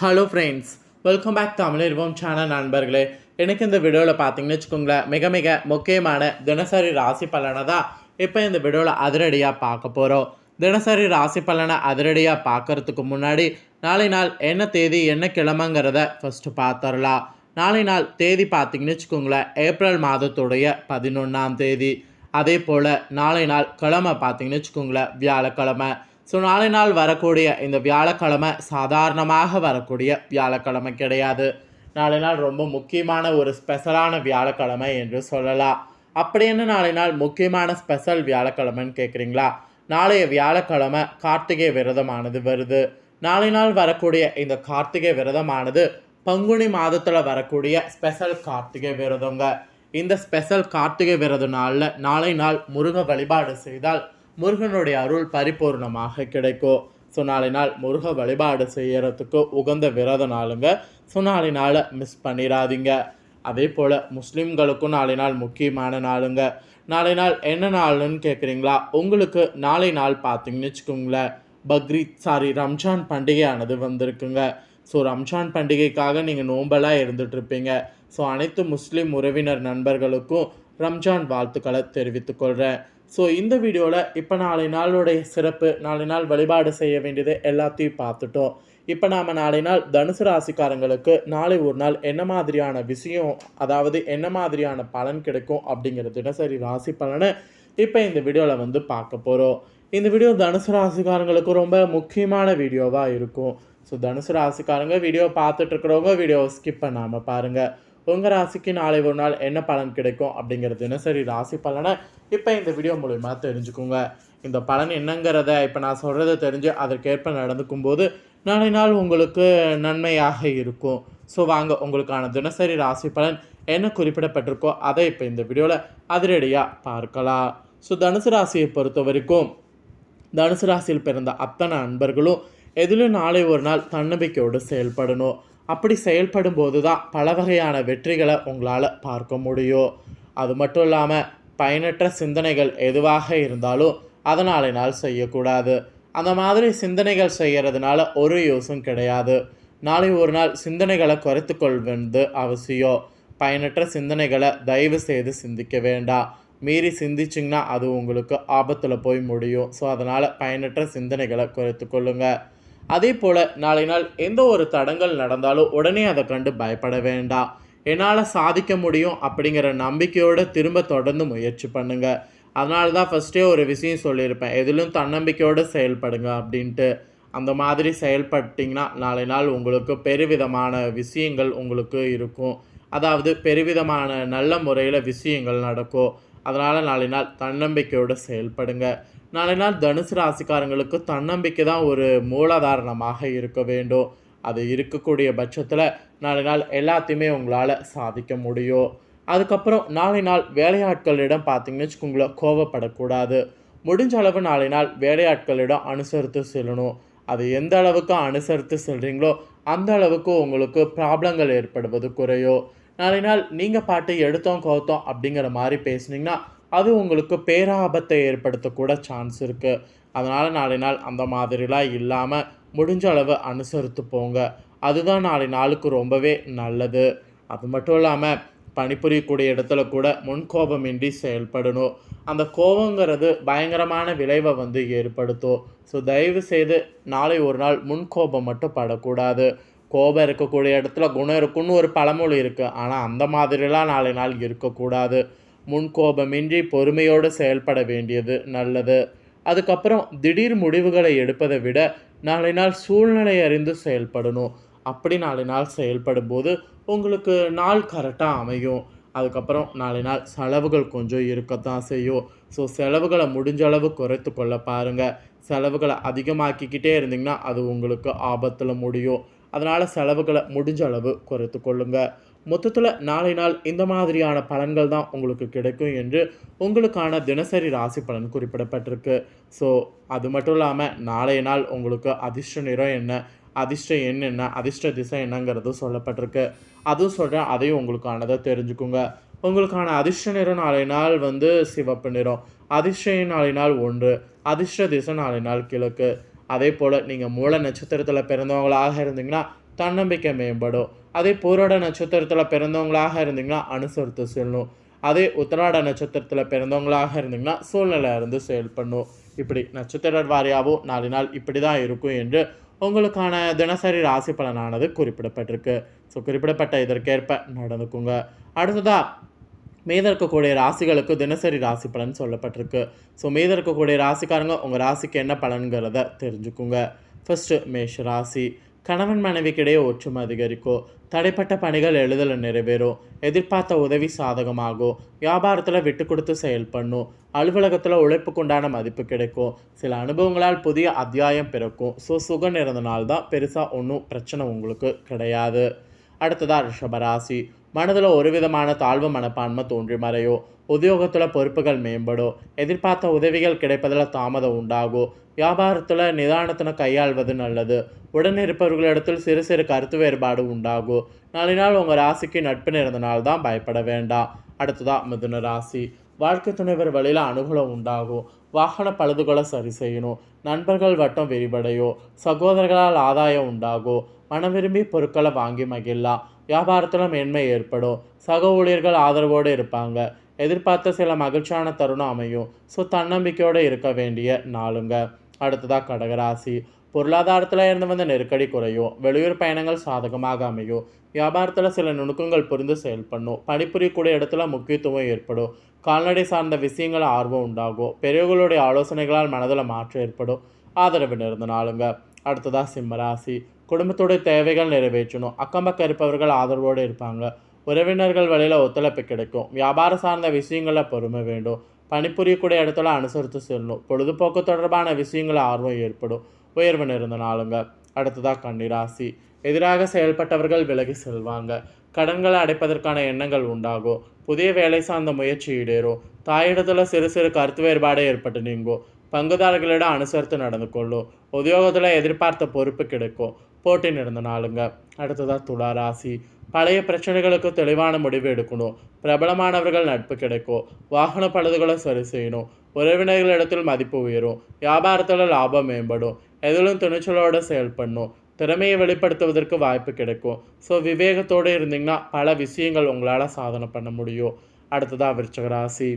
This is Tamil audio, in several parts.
Hello friends welcome back Tamil நிறுவம் channel நண்பர்களே. எனக்கு இந்த வீடியோவில் பார்த்தீங்கன்னு வச்சுக்கோங்களேன் மிக மிக முக்கியமான தினசரி ராசி பலனை தான் இப்போ இந்த வீடியோவில் அதிரடியாக பார்க்க போகிறோம் தினசரி ராசி பலனை அதிரடியாக பார்க்கறதுக்கு முன்னாடி நாளை நாள் என்ன தேதி என்ன கிழமைங்கிறத ஃபஸ்ட்டு பார்த்துடலாம் நாளை நாள் தேதி பார்த்தீங்கன்னு வச்சுக்கோங்களேன் ஏப்ரல் மாதத்துடைய பதினொன்றாம் தேதி. அதே போல் நாளை நாள் கிழமை பார்த்தீங்கன்னு வச்சுக்கோங்களேன் வியாழக்கிழமை. ஸோ நாளை நாள் வரக்கூடிய இந்த வியாழக்கிழமை சாதாரணமாக வரக்கூடிய வியாழக்கிழமை கிடையாது. நாளை நாள் ரொம்ப முக்கியமான ஒரு ஸ்பெஷலான வியாழக்கிழமை என்று சொல்லலாம். அப்படி என்ன நாளை நாள் முக்கியமான ஸ்பெஷல் வியாழக்கிழமைன்னு கேட்குறீங்களா நாளைய வியாழக்கிழமை கார்த்திகை விரதமானது வருது. நாளை நாள் வரக்கூடிய இந்த கார்த்திகை விரதமானது பங்குனி மாதத்தில் வரக்கூடிய ஸ்பெஷல் கார்த்திகை விரதங்க. இந்த ஸ்பெஷல் கார்த்திகை விரத நாளில் நாளை நாள் முருக வழிபாடு செய்தால் முருகனுடைய அருள் பரிபூர்ணமாக கிடைக்கும் ஸோ நாளை நாள் முருக வழிபாடு செய்கிறதுக்கு உகந்த விரத நாளுங்க. ஸோ நாளை நாளை மிஸ் பண்ணிடாதீங்க அதே போல் முஸ்லீம்களுக்கும் நாளை நாள் முக்கியமான நாளுங்க. நாளை நாள் என்ன நாள்னு கேட்குறீங்களா உங்களுக்கு நாளை நாள் பார்த்தீங்கன்னு வச்சுக்கோங்களேன். பக்ரீத் சாரி ரம்ஜான் பண்டிகையானது வந்திருக்குங்க. ஸோ ரம்ஜான் பண்டிகைக்காக நீங்கள் நோம்பலாக இருந்துகிட்ருப்பீங்க ஸோ அனைத்து முஸ்லீம் உறவினர் நண்பர்களுக்கும் ரம்ஜான் வாழ்த்துக்களை தெரிவித்துக்கொள்கிறேன் ஸோ இந்த வீடியோவில் இப்போ நாளை நாளுடைய சிறப்பு நாளை நாள் வழிபாடு செய்ய வேண்டியது எல்லாத்தையும் பார்த்துட்டோம். இப்போ நாம் நாளை நாள் தனுசு ராசிக்காரங்களுக்கு நாளை ஒரு நாள் என்ன மாதிரியான விஷயம் அதாவது என்ன மாதிரியான பலன் கிடைக்கும் அப்படிங்கிற தினசரி ராசி பலனை இப்போ இந்த வீடியோவில் வந்து பார்க்க போகிறோம் இந்த வீடியோ தனுசு ராசிக்காரங்களுக்கு ரொம்ப முக்கியமான வீடியோவாக இருக்கும். ஸோ தனுசு ராசிக்காரங்க வீடியோ பார்த்துட்ருக்குறவங்க வீடியோவை ஸ்கிப் பண்ணாமல் பாருங்கள் உங்கள் ராசிக்கு நாளை ஒரு நாள் என்ன பலன் கிடைக்கும் அப்படிங்கிற தினசரி ராசி பலனை இப்போ இந்த வீடியோ மூலிமா தெரிஞ்சுக்குங்க. இந்த பலன் என்னங்கிறத இப்போ நான் சொல்கிறத தெரிஞ்சு அதற்கேற்ப நடந்துக்கும் போது நாளை நாள் உங்களுக்கு நன்மையாக இருக்கும். ஸோ வாங்க உங்களுக்கான தினசரி ராசி பலன் என்ன குறிப்பிடப்பட்டிருக்கோ அதை இப்போ இந்த வீடியோவில் அதிரடியாக பார்க்கலாம். ஸோ தனுசு ராசியை பொறுத்த வரைக்கும் தனுசு ராசியில் பிறந்த அத்தனை அன்பர்களும் எதிலும் நாளை ஒரு நாள் தன்னம்பிக்கையோடு செயல்படணும். அப்படி செயல்படும் போது தான் பல வகையான வெற்றிகளை உங்களால் பார்க்க முடியும். அது மட்டும் இல்லாமல் பயனற்ற சிந்தனைகள் எதுவாக இருந்தாலும் அதனால் நாள் செய்யக்கூடாது. அந்த மாதிரி சிந்தனைகள் செய்கிறதுனால ஒரு யூஸும் கிடையாது. நாளை ஒரு நாள் சிந்தனைகளை குறைத்து கொள்வது அவசியம். பயனற்ற சிந்தனைகளை தயவு செய்து சிந்திக்க வேண்டாம். மீறி சிந்திச்சிங்கன்னா அது உங்களுக்கு ஆபத்தில் போய் முடியும். ஸோ அதனால் பயனற்ற சிந்தனைகளை குறைத்து கொள்ளுங்கள் அதே போல் நாளை நாள் எந்த ஒரு தடங்கள் நடந்தாலும் உடனே அதை கண்டு பயப்பட வேண்டாம். என்னால் சாதிக்க முடியும் அப்படிங்கிற நம்பிக்கையோடு திரும்ப தொடர்ந்து முயற்சி பண்ணுங்கள் அதனால தான் ஃபஸ்ட்டே ஒரு விஷயம் சொல்லியிருப்பேன். எதிலும் தன்னம்பிக்கையோடு செயல்படுங்க அப்படின்ட்டு. அந்த மாதிரி செயல்பட்டிங்கன்னா நாளை நாள் உங்களுக்கு பெருவிதமான விஷயங்கள் உங்களுக்கு இருக்கும். அதாவது பெருவிதமான நல்ல முறையில் விஷயங்கள் நடக்கும். அதனால் நாளை நாள் தன்னம்பிக்கையோடு செயல்படுங்க. நாளை நாள் தனுசு ராசிக்காரங்களுக்கு தன்னம்பிக்கை தான் ஒரு மூலாதாரணமாக இருக்க வேண்டும். அது இருக்கக்கூடிய பட்சத்தில் நாளை நாள் எல்லாத்தையுமே உங்களால் சாதிக்க முடியும். அதுக்கப்புறம் நாளை நாள் வேலையாட்களிடம் பார்த்தீங்கன்னு வச்சுக்கோங்களேன் கோவப்படக்கூடாது. முடிஞ்ச அளவு நாளை நாள் வேலையாட்களிடம் அனுசரித்து செல்லணும். அது எந்த அளவுக்கு அனுசரித்து செல்கிறீங்களோ அந்த அளவுக்கு உங்களுக்கு ப்ராப்ளங்கள் ஏற்படுவது குறையும். நாளை நாள் நீங்கள் பாட்டு எடுத்தோம் கோத்தோம் அப்படிங்கிற மாதிரி பேசுனீங்கன்னா அது உங்களுக்கு பேராபத்தை ஏற்படுத்தக்கூட சான்ஸ் இருக்குது அதனால் நாளை நாள் அந்த மாதிரிலாம் இல்லாமல் முடிஞ்ச அளவு அனுசரித்து போங்க. அதுதான் நாளை நாளுக்கு ரொம்பவே நல்லது. அது மட்டும் இல்லாமல் பணிபுரியக்கூடிய இடத்துல கூட முன்கோபமின்றி செயல்படணும். அந்த கோபங்கிறது பயங்கரமான விளைவை வந்து ஏற்படுத்தும். ஸோ தயவு செய்து நாளை ஒரு நாள் முன்கோபம் மட்டும் படக்கூடாது. கோபம் இருக்கக்கூடிய இடத்துல குணம் இருக்குன்னு ஒரு பழமொழி இருக்குது ஆனால் அந்த மாதிரிலாம் நாளை நாள் இருக்கக்கூடாது. முன் கோபமின்றி பொறுமையோடு செயல்பட வேண்டியது நல்லது. அதுக்கப்புறம் திடீர் முடிவுகளை எடுப்பதை விட நாளை நாள் சூழ்நிலை அறிந்து செயல்படணும். அப்படி நாளை நாள் செயல்படும் போது உங்களுக்கு நாள் கரெக்டாக அமையும். அதுக்கப்புறம் நாளை நாள் செலவுகள் கொஞ்சம் இருக்கத்தான் செய்யும். ஸோ செலவுகளை முடிஞ்ச அளவு குறைத்து கொள்ள பாருங்கள் செலவுகளை அதிகமாக்கிக்கிட்டே இருந்தீங்கன்னா அது உங்களுக்கு ஆபத்தில் முடியும். அதனால் செலவுகளை முடிஞ்ச அளவு குறைத்து கொள்ளுங்கள் மொத்தத்தில் நாளை நாள் இந்த மாதிரியான பலன்கள் தான் உங்களுக்கு கிடைக்கும் என்று உங்களுக்கான தினசரி ராசி பலன் குறிப்பிடப்பட்டிருக்கு. ஸோ அது மட்டும் இல்லாமல் நாளைய நாள் உங்களுக்கு அதிர்ஷ்ட நிறம் என்ன அதிர்ஷ்ட எண் என்ன அதிர்ஷ்ட திசை என்னங்கிறதும் சொல்லப்பட்டிருக்கு. அதுவும் சொல்கிறேன் அதையும் உங்களுக்கானதை தெரிஞ்சுக்குங்க. உங்களுக்கான அதிர்ஷ்ட நிறம் நாளை நாள் வந்து சிவப்பு நிறம். அதிர்ஷ்ட எண் நாளை நாள் ஒன்று அதிர்ஷ்ட திசை நாளை நாள் கிழக்கு. அதே போல் நீங்கள் மூல நட்சத்திரத்தில் பிறந்தவங்களாக இருந்தீங்கன்னா தன்னம்பிக்கை மேம்படும். அதே பூரோட நட்சத்திரத்தில் பிறந்தவங்களாக இருந்தீங்கன்னா அனுசரித்து செல்லணும் அதே உத்தராட நட்சத்திரத்தில் பிறந்தவங்களாக இருந்தீங்கன்னா சூழ்நிலை இருந்து செயல்படணும் இப்படி நட்சத்திர வாரியாகவும் நாலு நாள் இப்படி தான் இருக்கும் என்று உங்களுக்கான தினசரி ராசி பலனானது குறிப்பிடப்பட்டிருக்கு. ஸோ குறிப்பிடப்பட்ட இதற்கேற்ப நடந்துக்குங்க. அடுத்ததாக மீத இருக்கக்கூடிய ராசிகளுக்கு தினசரி ராசி பலன் சொல்லப்பட்டிருக்கு. ஸோ மீத இருக்கக்கூடிய ராசிக்காரங்க உங்கள் ராசிக்கு என்ன பலன்கிறத தெரிஞ்சுக்குங்க. ஃபஸ்ட்டு மேஷ ராசி. கணவன் மனைவிக்கிடையே ஒற்றுமை அதிகரிக்கும். தடைப்பட்ட பணிகள் எழுதல நிறைவேறும். எதிர்பார்த்த உதவி சாதகமாகும். வியாபாரத்தில் விட்டு கொடுத்து செயல்படணும் அலுவலகத்தில் உழைப்புக்குண்டான மதிப்பு கிடைக்கும். சில அனுபவங்களால் புதிய அத்தியாயம் பிறக்கும். ஸோ சுகம் இருந்தனால்தான் பெருசாக ஒன்றும் பிரச்சனை உங்களுக்கு கிடையாது. அடுத்ததாக ரிஷபராசி மனதில் ஒரு விதமான தாழ்வு மனப்பான்மை தோன்றி மறையும் உத்தியோகத்தில் பொறுப்புகள் மேம்படும் எதிர்பார்த்த உதவிகள் கிடைப்பதில் தாமதம் உண்டாகும் வியாபாரத்தில் நிதானத்தினை கையாள்வது நல்லது உடன் இருப்பவர்களிடத்தில் சிறு சிறு கருத்து வேறுபாடு உண்டாகும் நாளை நாள் உங்கள் ராசிக்கு நட்பு இருந்தனால தான் பயப்பட வேண்டாம். அடுத்ததாக மிதுன ராசி. வாழ்க்கை துணைவர் வழியில் அனுகூலம் உண்டாகும் வாகன பழுதுகளை சரி செய்யணும் நண்பர்கள் வட்டம் விரிவடையும் சகோதரர்களால் ஆதாயம் உண்டாகும் மனம் விரும்பி பொருட்களை வாங்கி மகிழலாம் வியாபாரத்தில் மேன்மை ஏற்படும். சக ஊழியர்கள் ஆதரவோடு இருப்பாங்க. எதிர்பார்த்த சில மகிழ்ச்சியான தருணம் அமையும். ஸோ தன்னம்பிக்கையோடு இருக்க வேண்டிய நாளுங்க. அடுத்ததாக கடகராசி. பொருளாதாரத்தில் இருந்து வந்த நெருக்கடி குறையும். வெளியூர் பயணங்கள் சாதகமாக அமையும். வியாபாரத்தில் சில நுணுக்கங்கள் புரிந்து செயல்படணும். பணிபுரியக்கூடிய இடத்துல முக்கியத்துவம் ஏற்படும். கால்நடை சார்ந்த விஷயங்கள் ஆர்வம் உண்டாகும். பெரியவர்களுடைய ஆலோசனைகளால் மனதில் மாற்றம் ஏற்படும். ஆதரவு நிறந்த நாளுங்க. அடுத்ததாக சிம்மராசி. குடும்பத்துடைய தேவைகள் நிறைவேற்றணும். அக்கம் பக்கம் இருப்பவர்கள் ஆதரவோடு இருப்பாங்க. உறவினர்கள் வழியில் ஒத்துழைப்பு கிடைக்கும். வியாபாரம் சார்ந்த விஷயங்களில் பொறுமை வேண்டும். பணிபுரியக்கூடிய இடத்துல அனுசரித்து செல்லணும். பொழுதுபோக்கு தொடர்பான விஷயங்கள் ஆர்வம் ஏற்படும். உயர்வு நிறந்த நாளுங்க. அடுத்ததாக கன்னிராசி. எதிராக செயல்பட்டவர்கள் விலகி செல்வாங்க. கடன்களை அடைப்பதற்கான எண்ணங்கள் உண்டாகும். புதிய வேலை சார்ந்த முயற்சி ஈடேறும். தாயிடத்தில் சிறு சிறு கருத்து வேறுபாடு ஏற்பட்டு நீங்கும். பங்குதாரர்களிடம் அனுசரித்து நடந்து கொள்ளும். உத்தியோகத்தில் எதிர்பார்த்த பொறுப்பு கிடைக்கும். போட்டி நடந்த நாளுங்க. அடுத்ததாக துலா ராசி. பழைய பிரச்சனைகளுக்கு தெளிவான முடிவு எடுக்கணும். பிரபலமானவர்கள் நட்பு கிடைக்கும். வாகன பழுதுகளை சரி செய்யணும். உறவினர்களிடத்தில் மதிப்பு உயரும். வியாபாரத்தில் லாபம் மேம்படும். எதிலும் துணிச்சலோடு செயல்படணும் திறமையை வெளிப்படுத்துவதற்கு வாய்ப்பு கிடைக்கும். ஸோ விவேகத்தோடு இருந்தீங்கன்னா பல விஷயங்கள் உங்களால் சாதனை பண்ண முடியும். அடுத்ததாக விருச்சக ராசி.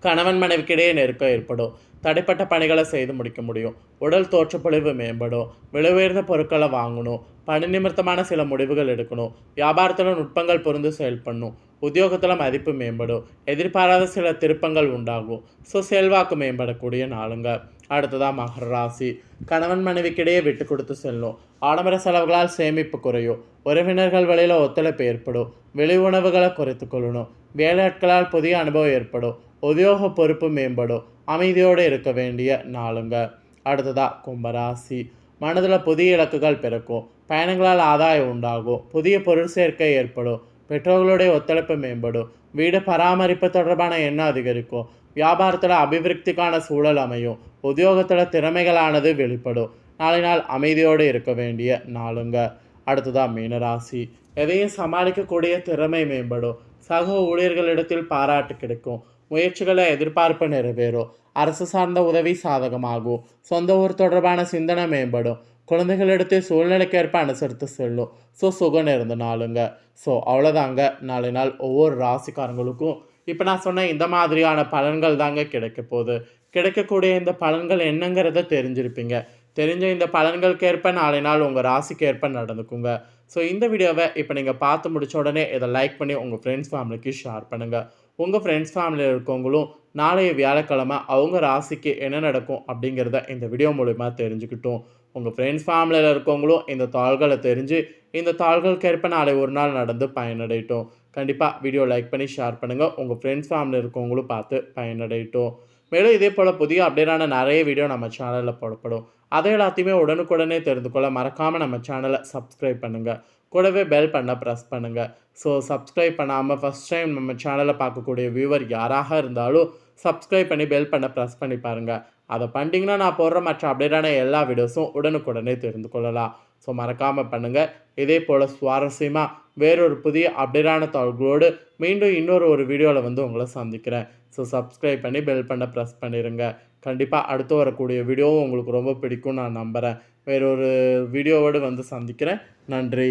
கணவன் மனைவிக்கிடையே நெருக்கம் ஏற்படும். தடைப்பட்ட பணிகளை செய்து முடிக்க முடியும். உடல் தோற்றப்பொழிவு மேம்படும். விலை உயர்ந்த பொருட்களை வாங்கணும். பணி நிமித்தமான சில முடிவுகள் எடுக்கணும். வியாபாரத்தில் நுட்பங்கள் பொருந்து செயல்படணும் உத்தியோகத்தில் மதிப்பு மேம்படும். எதிர்பாராத சில திருப்பங்கள் உண்டாகும். ஸோ செல்வாக்கு மேம்படக்கூடிய நாளுங்க. அடுத்ததாக மகர ராசி. கணவன் மனைவிக்கிடையே விட்டு கொடுத்து செல்லும். ஆடம்பர செலவுகளால் சேமிப்பு குறையும். உறவினர்கள் வழியில் ஒத்துழைப்பு ஏற்படும். வெளி உணவுகளை குறைத்து கொள்ளணும். வேலையாட்களால் புதிய அனுபவம் ஏற்படும். உத்தியோக பொறுப்பு மேம்படும். அமைதியோடு இருக்க வேண்டிய நாளுங்க. அடுத்ததாக கும்பராசி. மனதில் புதிய இலக்குகள் பிறக்கும். பயணங்களால் ஆதாயம் உண்டாகும். புதிய பொருள் சேர்க்கை ஏற்படும். பெற்றோர்களுடைய ஒத்துழைப்பு மேம்படும். வீடு பராமரிப்பு தொடர்பான எண்ணம் அதிகரிக்கும். வியாபாரத்தில் அபிவிருத்திக்கான சூழல் அமையும். உத்தியோகத்தில் திறமைகளானது வெளிப்படும். நாளை நாள் அமைதியோடு இருக்க வேண்டிய நாளுங்க. அடுத்ததாக மீனராசி. எதையும் சமாளிக்கக்கூடிய திறமை மேம்படும். சக ஊழியர்களிடத்தில் பாராட்டு கிடைக்கும். முயற்சிகளை எதிர்பார்ப்பு நிறைவேறும். அரசு சார்ந்த உதவி சாதகமாகும். சொந்த ஊர் தொடர்பான சிந்தனை மேம்படும். குழந்தைகளிடத்தை சூழ்நிலைக்கேற்ப அனுசரித்து செல்லும். ஸோ சுகம் இருந்த நாளுங்க. ஸோ அவ்வளோதாங்க நாளை நாள் ஒவ்வொரு ராசிக்காரங்களுக்கும் இப்போ நான் சொன்ன இந்த மாதிரியான பலன்கள் தாங்க கிடைக்க போகுது. கிடைக்கக்கூடிய இந்த பலன்கள் என்னங்கிறத தெரிஞ்சிருப்பீங்க. தெரிஞ்ச இந்த பலன்களுக்கேற்ப நாளை நாள் உங்கள் ராசிக்கேற்ப நடந்துக்குங்க. ஸோ இந்த வீடியோவை இப்போ நீங்கள் பார்த்து முடிச்ச உடனே இதை லைக் பண்ணி உங்கள் ஃப்ரெண்ட்ஸ் ஃபேமிலிக்கு ஷேர் பண்ணுங்கள் உங்கள் ஃப்ரெண்ட்ஸ் ஃபேமிலியில் இருக்கவங்களும் நாளைய வியாழக்கிழமை அவங்க ராசிக்கு என்ன நடக்கும் அப்படிங்கிறத இந்த வீடியோ மூலிமா தெரிஞ்சுக்கிட்டோம். உங்கள் ஃப்ரெண்ட்ஸ் ஃபேமிலியில் இருக்கவங்களும் இந்த தாள்களை தெரிஞ்சு இந்த தாள்களுக்கேற்ப நாளை ஒரு நாள் நடந்து பயனடையட்டும். கண்டிப்பாக வீடியோ லைக் பண்ணி ஷேர் பண்ணுங்கள் உங்கள் ஃப்ரெண்ட்ஸ் ஃபேமிலியில் இருக்கவங்களும் பார்த்து பயனடையட்டும். மேலும் இதே போல் புதிய அப்டேட்டான நிறைய வீடியோ நம்ம சேனலில் போடப்படும். அதை எல்லாத்தையுமே உடனுக்குடனே தெரிந்து கொள்ள மறக்காமல் நம்ம சேனலை சப்ஸ்கிரைப் பண்ணுங்கள் கூடவே பெல் பண்ண ப்ரெஸ் பண்ணுங்கள் ஸோ சப்ஸ்கிரைப் பண்ணாமல் ஃபஸ்ட் டைம் நம்ம சேனலை பார்க்கக்கூடிய வியூவர் யாராக இருந்தாலும் சப்ஸ்கிரைப் பண்ணி பெல் பண்ண ப்ரெஸ் பண்ணி பாருங்கள் அதை பண்ணிட்டீங்கன்னா நான் போடுற மற்ற அப்டேட்டான எல்லா வீடியோஸும் உடனுக்குடனே தெரிந்து கொள்ளலாம். ஸோ மறக்காமல் பண்ணுங்கள் இதே போல் சுவாரஸ்யமாக வேறொரு புதிய அப்டேட்டான தகவல்களோடு மீண்டும் இன்னொரு ஒரு வீடியோவில் வந்து உங்களை சந்திக்கிறேன். ஸோ சப்ஸ்கிரைப் பண்ணி பெல் பண்ண ப்ரெஸ் பண்ணிடுங்க கண்டிப்பாக அடுத்து வரக்கூடிய வீடியோவும் உங்களுக்கு ரொம்ப பிடிக்கும் நான் நம்புகிறேன் வேறொரு வீடியோவோடு வந்து சந்திக்கிறேன். நன்றி.